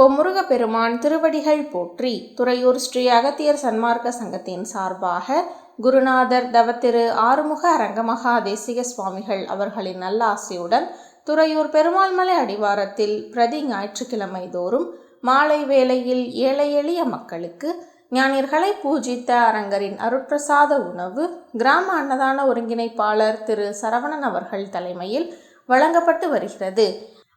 ஓ முருகப்பெருமான் திருவடிகள் போற்றி துறையூர் ஸ்ரீ அகத்தியர் சன்மார்க்க சங்கத்தின் சார்பாக குருநாதர் தவத்திரு ஆறுமுக அரங்கமகா தேசிக சுவாமிகள் அவர்களின் நல்ல ஆசையுடன் துறையூர் பெருமாள்மலை அடிவாரத்தில் பிரதி ஞாயிற்றுக்கிழமை தோறும் மாலை வேளையில் ஏழை எளிய மக்களுக்கு ஞானியர்களை பூஜித்த அரங்கரின் அருட்பிரசாத உணவு கிராம அன்னதான ஒருங்கிணைப்பாளர் திரு சரவணன் அவர்கள் தலைமையில் வழங்கப்பட்டு வருகிறது.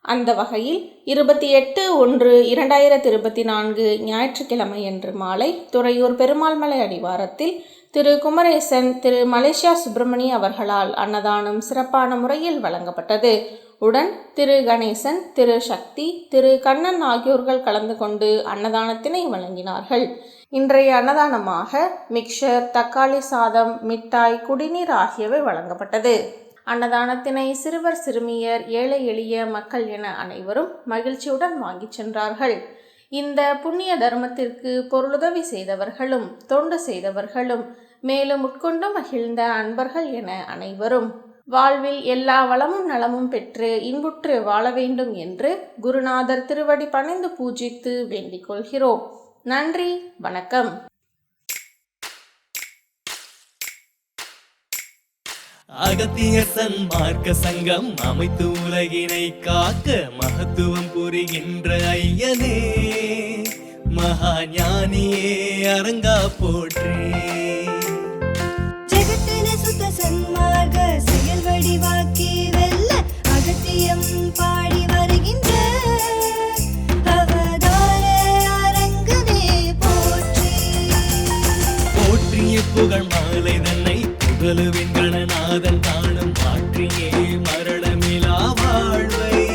அந்த வகையில் இருபத்தி எட்டு ஒன்று இரண்டாயிரத்தி இருபத்தி நான்கு ஞாயிற்றுக்கிழமை அன்று மாலை துறையூர் பெருமாள்மலை அடிவாரத்தில் திரு குமரேசன் திரு மலேசியா சுப்பிரமணி அவர்களால் அன்னதானம் சிறப்பான முறையில் வழங்கப்பட்டது. உடன் திரு கணேசன் திரு சக்தி திரு கண்ணன் ஆகியோர்கள் கலந்து கொண்டு அன்னதானத்தினை வழங்கினார்கள். இன்றைய அன்னதானமாக மிக்சர் தக்காளி சாதம் மிட்டாய் குடிநீர் ஆகியவை வழங்கப்பட்டது. அன்னதானத்தினை சிறுவர் சிறுமியர் ஏழை எளிய மக்கள் என அனைவரும் மகிழ்ச்சியுடன் வாங்கிச் சென்றார்கள். இந்த புண்ணிய தர்மத்திற்கு பொருளுதவி செய்தவர்களும் தொண்டு செய்தவர்களும் மேலும் உட்கொண்டு மகிழ்ந்த அன்பர்கள் என அனைவரும் வாழ்வில் எல்லா வளமும் நலமும் பெற்று இன்புற்று வாழ வேண்டும் என்று குருநாதர் திருவடி பணிந்து பூஜித்து வேண்டிக் கொள்கிறோம். நன்றி வணக்கம். அகத்திய சன்மார்க்க சங்கம் அமைத்து உலகினை காக்க மகத்துவம் புரிகின்ற ஐயனே மகா ஞானியே அரங்கா போற்றே. ஜெகத்தின சுத்த சன்மார்க்க செயல் வடிவாக்கி வெல்ல அகத்தியம் பாடி வருகின்ற புகழ் மாலை தன்னை கணநாதன் தானும் மாற்றியே மரணமிலா வாழ்வை.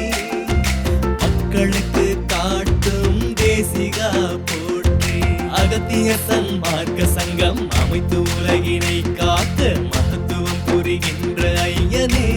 மக்களுக்கு காட்டும் தேசிகா போற்றி. அகத்திய சன்மார்க்க சங்கம் அமைத்து உலகினை காக்க மகத்துவம் புரிகின்ற ஐயனே.